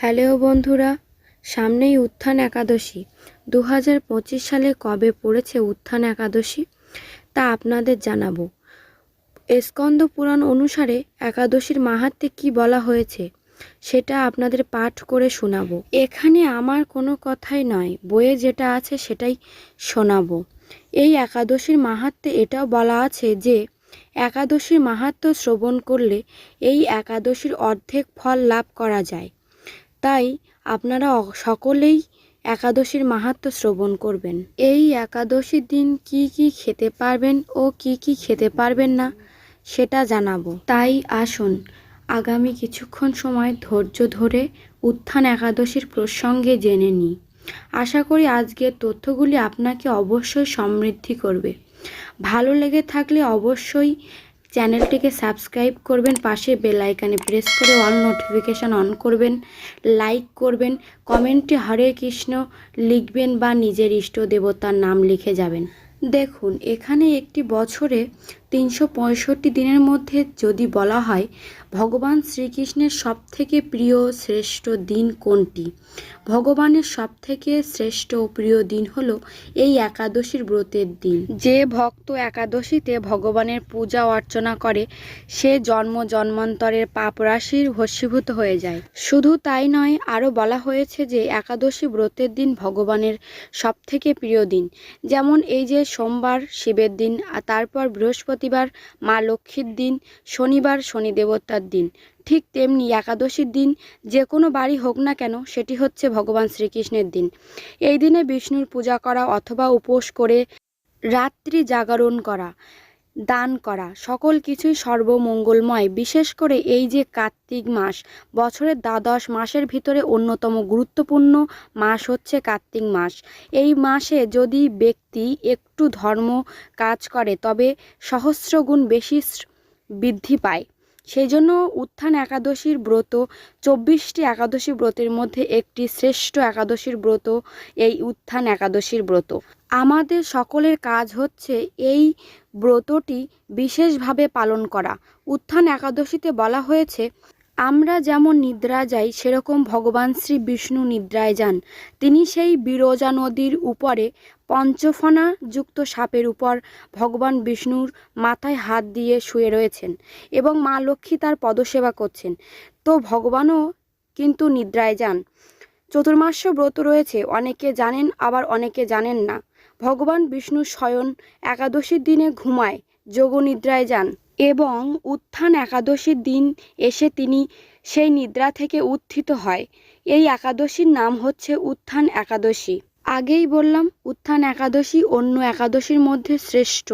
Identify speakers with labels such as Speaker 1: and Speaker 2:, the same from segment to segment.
Speaker 1: Hello বন্ধুরা, সামনেই উত্থান একাদশী। দু হাজার পঁচিশ সালে কবে পড়েছে উত্থান একাদশী? তা আপনাদের জানাব। স্কন্দ পুরাণ অনুসারে একাদশীর মাহাত্মে কি বলা হয়েছে, সেটা আপনাদের পাঠ করে শোনাবো। এখানে আমার কোনো কথাই নয়, বইয়ে যেটা আছে সেটাই শোনাবো। এই একাদশীর মাহাত্মে এটাও বলা আছে যে, একাদশীর মাহাত্ম্য শ্রবণ করলে এই একাদশীর অর্ধেক ফল লাভ করা যায়। তাই আপনারা সকলেই একাদশীর মাহাত্ম্য শ্রবণ করবেন। এই একাদশীর দিন কি কি খেতে পারবেন ও কি কি খেতে পারবেন না, সেটা জানাব। তাই আসুন, আগামী কিছুক্ষণ সময় ধৈর্য ধরে উত্থান একাদশীর প্রসঙ্গে জেনে নিই। আশা করি আজকের তথ্যগুলি আপনাকে অবশ্যই সমৃদ্ধি করবে। ভালো লেগে থাকলে অবশ্যই চ্যানেলটিকে সাবস্ক্রাইব করবেন, পাশে বেল আইকনে প্রেস করে অল নোটিফিকেশান অন করবেন, লাইক করবেন, কমেন্টে হরে কৃষ্ণ লিখবেন বা নিজের ইষ্ট দেবতার নাম লিখে যাবেন। দেখুন, এখানে একটি বছরে তিনশো পঁয়ষট্টি দিনের মধ্যে যদি বলা হয় ভগবান শ্রীকৃষ্ণের সবথেকে প্রিয় শ্রেষ্ঠ দিন কোনটি? ভগবানের সবথেকে শ্রেষ্ঠ ও প্রিয় দিন হলো এই একাদশীর ব্রতের দিন। যে ভক্ত একাদশীতে ভগবানের পূজা অর্চনা করে, সে জন্ম জন্মান্তরের পাপ রাশির ভস্মীভূত হয়ে যায়। শুধু তাই নয়, আরও বলা হয়েছে যে একাদশী ব্রতের দিন ভগবানের সবথেকে প্রিয় দিন। যেমন এই যে সোমবার শিবের দিন, আর তারপর বৃহস্পতিবার মা লক্ষ্মীর দিন, শনিবার শনি দেবতার দিন। ঠিক তেমনি একাদশীর দিন যে কোনো বাড়ি হোক না কেন, সেটি হচ্ছে ভগবান শ্রীকৃষ্ণের দিন। এই দিনে বিষ্ণুর পূজা করা অথবা উপোস করে রাত্রি জাগরণ করা, দান করা, সকল কিছুই সর্বমঙ্গলময়। বিশেষ করে এই যে কার্তিক মাস, বছরের দ্বাদশ মাসের ভিতরে অন্যতম গুরুত্বপূর্ণ মাস হচ্ছে কার্তিক মাস। এই মাসে যদি ব্যক্তি একটু ধর্ম কাজ করে, তবে সহস্রগুণ বেশি বৃদ্ধি পায়। সেই জন্য উত্থান একাদশীর ব্রত, চব্বিশটি একাদশী ব্রতের মধ্যে একটি শ্রেষ্ঠ একাদশীর ব্রত, এই উত্থান একাদশীর ব্রত। আমাদের সকলের কাজ হচ্ছে এই ব্রতটি বিশেষভাবে পালন করা। উত্থান একাদশীতে বলা হয়েছে আমরা যেমন নিদ্রা যাই, সেরকম ভগবান শ্রী বিষ্ণু নিদ্রায় যান। তিনি সেই বিরজা নদীর উপরে পঞ্চফনা যুক্ত সাপের উপর ভগবান বিষ্ণুর মাথায় হাত দিয়ে শুয়ে রয়েছেন এবং মা লক্ষ্মী তার পদসেবা করছেন। তো ভগবানও কিন্তু নিদ্রায় যান। চতুর্মাস্য ব্রত রয়েছে, অনেকে জানেন, আবার অনেকে জানেন না। ভগবান বিষ্ণু স্বয়ন একাদশীর দিনে ঘুমায়, যোগনিদ্রায় যান। এবং উত্থান একাদশীর দিন এসে তিনি সেই নিদ্রা থেকে উত্থিত হয়। এই একাদশীর নাম হচ্ছে উত্থান একাদশী। আগেই বললাম, উত্থান একাদশী অন্য একাদশীর মধ্যে শ্রেষ্ঠ।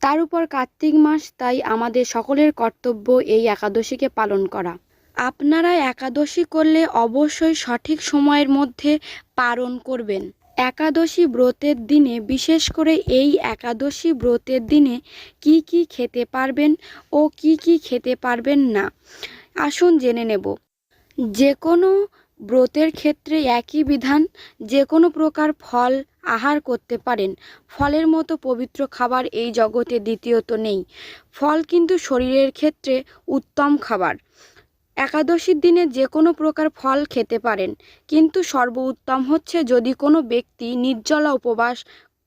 Speaker 1: তার উপর কার্তিক মাস, তাই আমাদের সকলের কর্তব্য এই একাদশীকে পালন করা। আপনারা একাদশী করলে অবশ্যই সঠিক সময়ের মধ্যে পালন করবেন। একাদশী ব্রতের দিনে, বিশেষ করে এই একাদশী ব্রতের দিনে কি কি খেতে পারবেন ও কি কি খেতে পারবেন না? আসুন জেনে নেব। যে কোনো ব্রতের ক্ষেত্রে একই বিধান, যে কোনো প্রকার ফল আহার করতে পারেন। ফলের মতো পবিত্র খাবার এই জগতে দ্বিতীয়ত নেই। ফল কিন্তু শরীরের ক্ষেত্রে উত্তম খাবার। একাদশীর দিনে যে কোনো প্রকার ফল খেতে পারেন, কিন্তু সর্বোত্তম হচ্ছে যদি কোনো ব্যক্তি নির্জলা উপবাস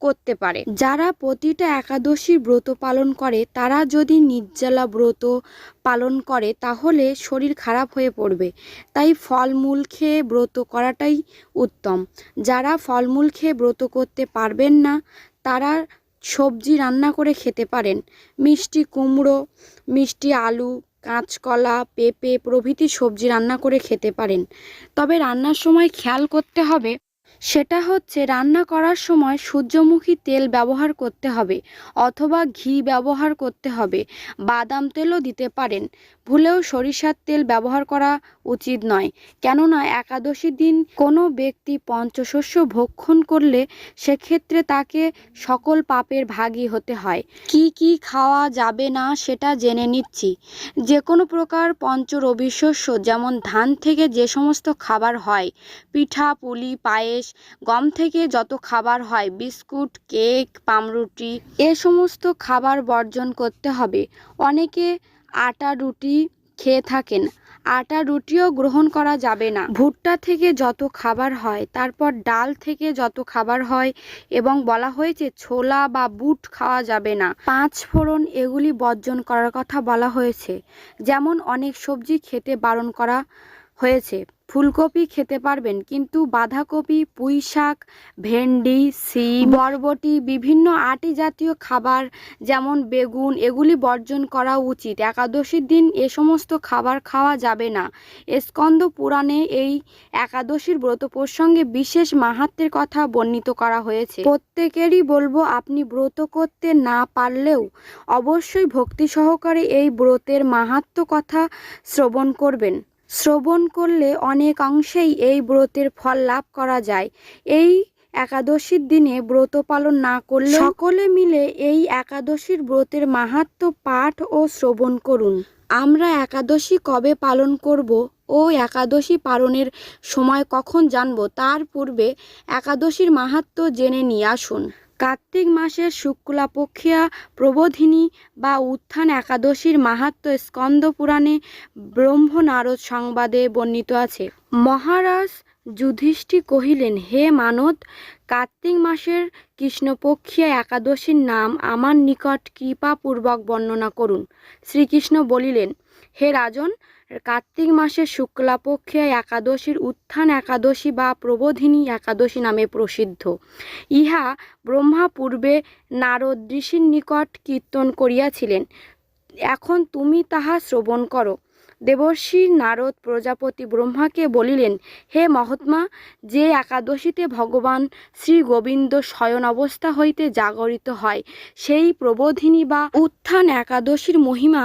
Speaker 1: করতে পারে। যারা প্রতিটা একাদশী ব্রত পালন করে, তারা যদি নির্জলা ব্রত পালন করে, তাহলে শরীর খারাপ হয়ে পড়বে। তাই ফলমূল খেয়ে ব্রত করাটাই উত্তম। যারা ফলমূল খেয়ে ব্রত করতে পারবেন না, তারা সবজি রান্না করে খেতে পারেন। মিষ্টি কুমড়ো, মিষ্টি আলু কাঁচকলা পেঁপে প্রভৃতি সবজি রান্না করে খেতে পারেন। তবে রান্নার সময় খেয়াল করতে হবে সেটা হচ্ছে রান্না করার সময় সূর্যমুখী তেল ব্যবহার করতে হবে অথবা ঘি ব্যবহার করতে হবে। বাদাম তেলও দিতে পারেন। ভুলেও সরিষার তেল ব্যবহার করা উচিত নয়। কেননা একাদশী দিন কোনো ব্যক্তি পঞ্চশস্য ভক্ষণ করলে সেক্ষেত্রে তাকে সকল পাপের ভাগী হতে হয়। কি কি খাওয়া যাবে না সেটা জেনে নিচ্ছি। যে কোনো প্রকার পঞ্চ রবিশস্য যেমন ধান থেকে যে সমস্ত খাবার হয়, পিঠা, পুলি, পায়েস গম থেকে যত খাবার হয়, বিস্কুট, কেক, পামরুটি, এ সমস্ত খাবার বর্জন করতে হবে। অনেকে আটা রুটি খেয়ে থাকেন। আটা রুটিও গ্রহণ করা যাবে না। ভুট্টা থেকে যত খাবার হয়, তারপর ডাল থেকে যত খাবার হয় এবং বলা হয়েছে ছোলা বা বুট খাওয়া যাবে না। পাঁচ ফোড়ন এগুলি বর্জন করার কথা বলা হয়েছে। যেমন অনেক সবজি খেতে বারণ করা হয়েছে। ফুলকপি খেতে পারবেন, কিন্তু বাঁধাকপি পুঁই শাক ভেন্ডি, সিম, বরবটি, বিভিন্ন আটি জাতীয় খাবার যেমন বেগুন, এগুলি বর্জন করা উচিত। একাদশীর দিন এ সমস্ত খাবার খাওয়া যাবে না। স্কন্দ পুরাণে এই একাদশীর ব্রত প্রসঙ্গে বিশেষ মাহাত্মের কথা বর্ণিত করা হয়েছে। প্রত্যেকেরই বলব, আপনি ব্রত করতে না পারলেও অবশ্যই ভক্তি সহকারে এই ব্রতের মাহাত্ম কথা শ্রবণ করবেন। শ্রবণ করলে অনেক অংশেই এই ব্রতের ফল লাভ করা যায়। এই একাদশীর দিনে ব্রত পালন না করলে সকলে মিলে এই একাদশীর ব্রতের মাহাত্ম পাঠ ও শ্রবণ করুন। আমরা একাদশী কবে পালন করব ও একাদশী পালনের সময় কখন জানব, তার পূর্বে একাদশীর মাহাত্ম জেনে নিয়ে আসুন। কার্তিক মাসের শুক্লাপক্ষিয়া প্রবোধিনী বা উত্থান একাদশীর মাহাত্ম স্কন্দ পুরাণে ব্রহ্ম নারদ সংবাদে বর্ণিত আছে। মহারাজ যুধিষ্ঠি কহিলেন, হে মানদ, কার্তিক মাসের কৃষ্ণপক্ষিয়া একাদশীর নাম আমার নিকট কৃপাপূর্বক বর্ণনা করুন। শ্রীকৃষ্ণ বলিলেন, হে রাজন কার্তিক মাসের শুক্লাপক্ষে একাদশীর উত্থান একাদশী বা প্রবোধিনী একাদশী নামে প্রসিদ্ধ। ইহা ব্রহ্মা পূর্বে নারদ ঋষির নিকট কীর্তন করিয়াছিলেন। এখন তুমি তাহা শ্রবণ করো। দেবর্ষি নারদ প্রজাপতি ব্রহ্মাকে বলিলেন, হে মহাত্মা, যে একাদশীতে ভগবান শ্রী গোবিন্দ শয়ন অবস্থা হইতে জাগরিত হয়, সেই প্রবোধিনী বা উত্থান একাদশীর মহিমা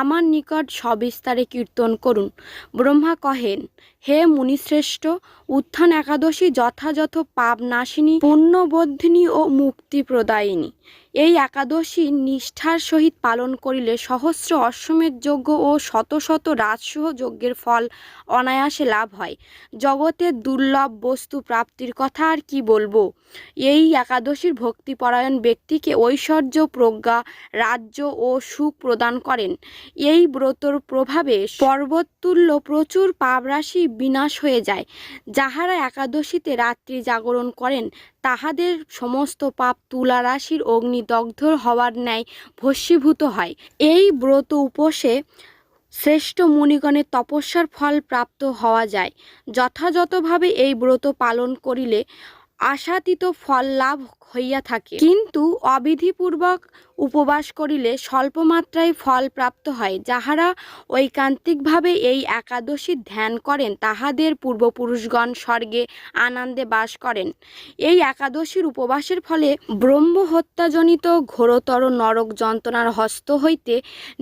Speaker 1: আমার নিকট সবিস্তারে কীর্তন করুন। ব্রহ্মা কহেন হে মুনিশ্রেষ্ঠ, উত্থান একাদশী যথাযথ পাপ নাশিনী পুণ্যবোধিনী ও মুক্তি প্রদায়িনী এই একাদশী নিষ্ঠার সহিত পালন করিলে সহস্র অশ্বমেধ যজ্ঞ ও শত শত রাজসহ যজ্ঞের ফল অনায়াসে লাভ হয়। জগতের দুর্লভ বস্তু প্রাপ্তির কথা আর কি বলব? এই একাদশীর ভক্তিপরায়ণ ব্যক্তিকে ঐশ্বর্য, প্রজ্ঞা, রাজ্য ও সুখ প্রদান করেন। এই ব্রতর প্রভাবে পর্বততুল্য প্রচুর পাপরাশি বিনাশ হয়ে যায়। যাহারা একাদশীতে রাত্রি জাগরণ করেন, তাহাদের সমস্ত পাপ তুলা রাশির অগ্নিদগ্ধ হওয়ার ন্যায় ভস্মীভূত হয়। এই ব্রত উপসে শ্রেষ্ঠ মুনিগণের তপস্যার ফল প্রাপ্ত হওয়া যায়। যথাযথভাবে এই ব্রত পালন করিলে আশাতীত ফল লাভ হইয়া থাকে। কিন্তু অবিধিপূর্বক উপবাস করিলে স্বল্প মাত্রায় ফল প্রাপ্ত হয়, যাহারা ঐকান্তিকভাবে এই একাদশী ধ্যান করেন, তাহাদের পূর্বপুরুষগণ স্বর্গে আনন্দে বাস করেন। এই একাদশীর উপবাসের ফলে ব্রহ্ম হত্যাজনিত ঘোরতর নরক যন্ত্রণার হস্ত হইতে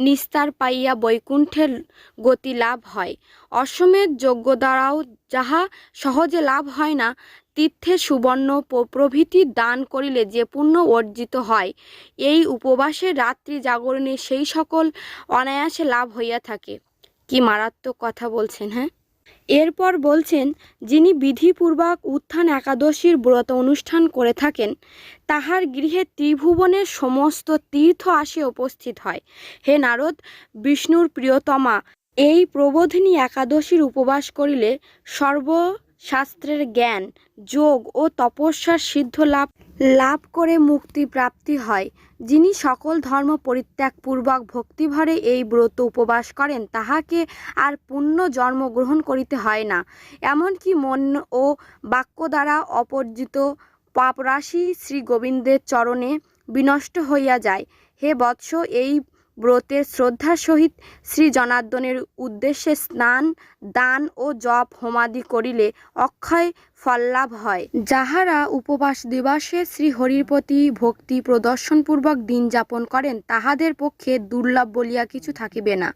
Speaker 1: নিস্তার পাইয়া বৈকুণ্ঠের গতি লাভ হয়। অশ্বমেধ যোগ্য দ্বারাও যাহা সহজে লাভ হয় না, তীর্থে সুবর্ণ প্রভৃতি দান করিলে যে পুণ্য অর্জিত হয়, এই উপবাসের রাত্রি জাগরণে সেই সকল অনায়াসে লাভ হইয়া থাকে। কি মারাত্মক কথা বলছেন হ্যাঁ? এরপর বলছেন, যিনি বিধিপূর্বক উত্থান একাদশীর ব্রত অনুষ্ঠান করে থাকেন, তাহার গৃহে ত্রিভুবনের সমস্ত তীর্থ আসে উপস্থিত হয়। হে নারদ, বিষ্ণুর প্রিয়তমা, এই প্রবোধিনী একাদশীর উপবাস করিলে সর্বশাস্ত্রের জ্ঞান, যোগ ও তপস্যার সিদ্ধ লাভ লাভ করে মুক্তি প্রাপ্তি হয়। যিনি সকল ধর্ম পরিত্যাগপূর্বক ভক্তিভরে এই ব্রত উপবাস করেন, তাহাকে আর পুণ্য জন্মগ্রহণ করিতে হয় না। এমনকি মন ও বাক্য দ্বারা অপর্জিত পাপরাশি শ্রী গোবিন্দের চরণে বিনষ্ট হইয়া যায়। হে বৎস, এই ব্রতের শ্রদ্ধার সহিত শ্রী জনার্দনের উদ্দেশ্যে স্নান, দান ও জপ হোমাদি করিলে অক্ষয় ফললাভ হয়। যাহারা উপবাস দিবসে শ্রী হরির প্রতি ভক্তি প্রদর্শনপূর্বক দিন যাপন করেন, তাহাদের পক্ষে দুর্লভ বলিয়া কিছু থাকিবে না।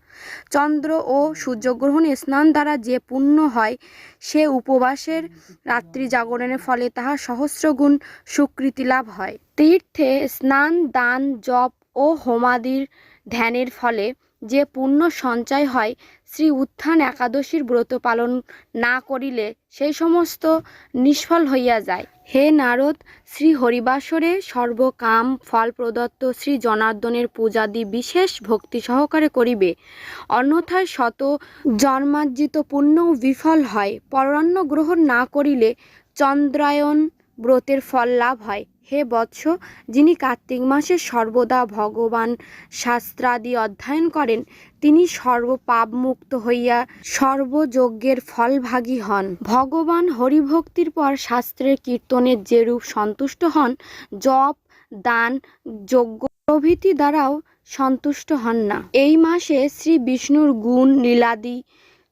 Speaker 1: চন্দ্র ও সূর্যগ্রহণে স্নান দ্বারা যে পুণ্য হয়, সে উপবাসের রাত্রি জাগরণের ফলে তাহা সহস্রগুণ সুকৃতি লাভ হয়। তীর্থে স্নান, দান, জপ ও হোমাদির ধ্যানের ফলে যে পুণ্য সঞ্চয় হয়, শ্রী উত্থান একাদশীর ব্রত পালন না করিলে সেই সমস্ত নিষ্ফল হইয়া যায়। হে নারদ, শ্রী হরিবাসরে সর্বকাম ফল প্রদত্ত শ্রী জনার্দনের পূজাদি বিশেষ ভক্তি সহকারে করিবে। অন্যথায় শত জন্মার্জিত পুণ্যও বিফল হয়। পরান্ন গ্রহণ না করিলে চন্দ্রায়ন ব্রতের ফল লাভ হয়। হে বৎস, যিনি কার্তিক মাসে সর্বদা ভগবান শাস্ত্রাদি অধ্যয়ন করেন, তিনি সর্বপাপ মুক্ত হইয়া সর্বযজ্ঞের ফলভাগী হন। ভগবান হরিভক্তির পর শাস্ত্রের কীর্তনের যেরূপ সন্তুষ্ট হন, জপ, দান, যজ্ঞ প্রভৃতি দ্বারাও সন্তুষ্ট হন না। এই মাসে শ্রী বিষ্ণুর গুণ, লীলাদি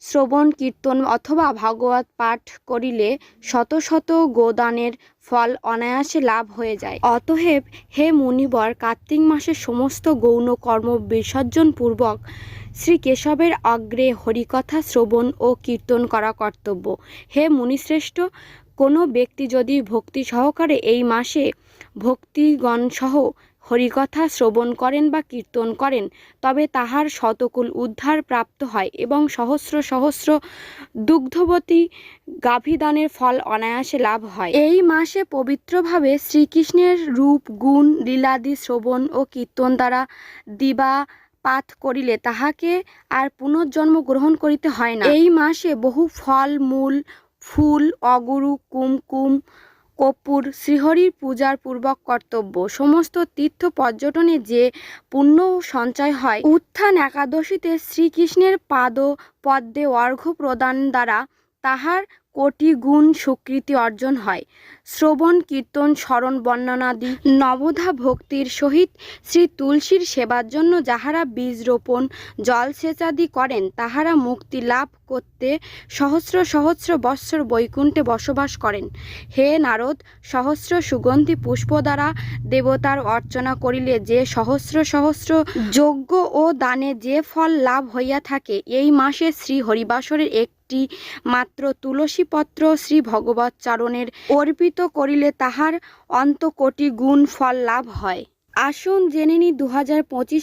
Speaker 1: শ্রবণ, কীর্তন অথবা ভাগবত পাঠ করিলে শত শত গোদানের ফল অনায়াসে লাভ হয়ে যায়। অতএব হে মুনিবর, কার্তিক মাসের সমস্ত গৌণ কর্ম বিসর্জন পূর্বক শ্রী কেশবের অগ্রে হরিকথা, শ্রবণ ও কীর্তন করা কর্তব্য। হে মুনিশ্রেষ্ঠ, কোনো ব্যক্তি যদি ভক্তি সহকারে এই মাসে ভক্তিগণ সহ হরিকথা শ্রবণ করেন বা কীর্তন করেন, তবে তাহার শতকুল উদ্ধার প্রাপ্ত হয় এবং সহস্র সহস্র দুগ্ধবতী গাভীদানের ফল অনায়াসে লাভ হয়। এই মাসে পবিত্রভাবে শ্রীকৃষ্ণের রূপ, গুণ, লীলাদি শ্রবণ ও কীর্তন দ্বারা দিবা পাঠ করিলে তাহাকে আর পুনর্জন্ম গ্রহণ করিতে হয় না। এই মাসে বহু ফল, মূল, ফুল, অগুরু, কুমকুম কর্পূর শ্রীহরির পূজার পূর্বক কর্তব্য। সমস্ত তীর্থ পর্যটনে যে পুণ্য সঞ্চয় হয়, উত্থান একাদশীতে শ্রীকৃষ্ণের পাদ পদ্মে অর্ঘ্য প্রদান দ্বারা তাহার কোটি গুণ স্বীকৃতি অর্জন হয়। শ্রবণ, কীর্তন, স্মরণ, বর্ণনাদি নবধা ভক্তির সহিত শ্রী তুলসীর সেবার জন্য যাহারা বীজ রোপণ জলসেচাদি করেন, তাহারা মুক্তি লাভ করতে সহস্র সহস্র বৎসর বৈকুণ্ঠে বসবাস করেন। হে নারদ, সহস্র সুগন্ধি পুষ্প দ্বারা দেবতার অর্চনা করিলে যে সহস্র সহস্র যজ্ঞ ও দানে যে ফল লাভ হইয়া থাকে, এই মাসে শ্রী হরিবাসরের একটি মাত্র তুলসী পত্র শ্রী ভগবত চরণের অর্পিত করিলে তাহার অন্তকোটি গুণ ফল লাভ হয়। আসুন জেনে নি দু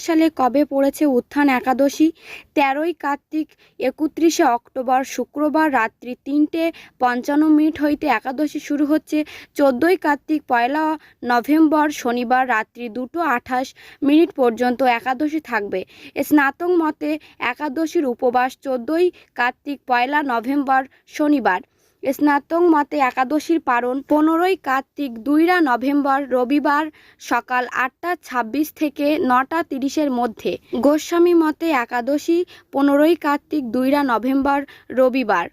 Speaker 1: সালে কবে পড়েছে উত্থান একাদশী। তেরোই কার্তিক একত্রিশে অক্টোবর শুক্রবার রাত্রি তিনটে পঞ্চান্ন মিনিট হইতে একাদশী শুরু হচ্ছে। চোদ্দোই কার্তিক পয়লা নভেম্বর শনিবার রাত্রি দুটো আঠাশ মিনিট পর্যন্ত একাদশী থাকবে। স্নাতক মতে একাদশীর উপবাস চোদ্দোই কার্তিক পয়লা নভেম্বর শনিবার। স্নাতক মতে একাদশীর পারণ পনেরোই কার্তিক দুইরা নভেম্বর রবিবার সকাল আটটা ছাব্বিশ থেকে নটা তিরিশের মধ্যে। গোস্বামী মতে একাদশী পনেরোই কার্তিক দুইরা নভেম্বর রবিবার।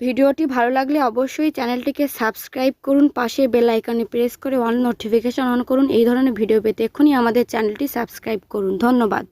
Speaker 1: ভিডিওটি ভালো লাগলে অবশ্যই চ্যানেলটিকে সাবস্ক্রাইব করুন, পাশে বেল আইকনে প্রেস করে অল নোটিফিকেশন অন করুন। এই ধরনের ভিডিও পেতে এক্ষুনি আমাদের চ্যানেলটি সাবস্ক্রাইব করুন। ধন্যবাদ।